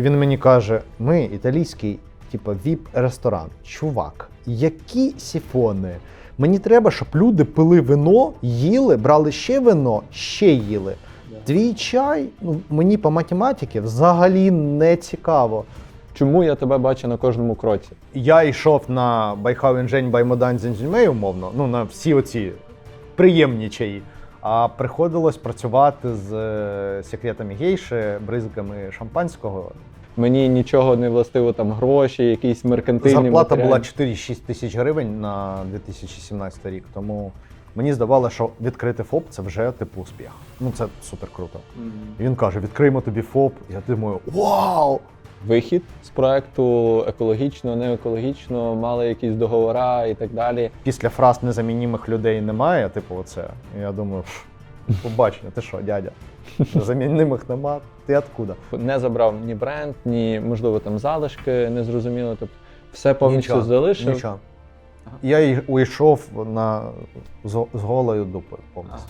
І він мені каже: ми італійський, типу, віп-ресторан. Чувак, які сіфони? Мені треба, щоб люди пили вино, їли, брали ще вино, ще їли. Твій чай, ну мені по математиці взагалі не цікаво. Чому я тебе бачу на кожному кроці? Я йшов на Байхауенжень Баймодан Зінзюньмей, умовно, ну на всі оці приємні чаї. А приходилось працювати з е, секретами гейші, бризками шампанського. Мені нічого не властиво там гроші, якісь меркантильні Зарплата була 4-6 тисяч гривень на 2017 рік. Тому мені здавалося, що відкрити ФОП це вже типу успіх. Ну це супер круто. І він каже: відкриємо тобі ФОП. Я думаю, вау! Вихід з проекту екологічно, не екологічно, мали якісь договора і так далі. Після фраз незамінімих людей немає. Типу, оце. Я думаю, «Пф, побачення, ти що, дядя? Замінних нема. Ти откуда? Не забрав ні бренд, ні можливо там залишки, незрозуміло. Тобто все повністю Нічого, залишив. Нічого. Я й уйшов на з, з голою дупою повністю.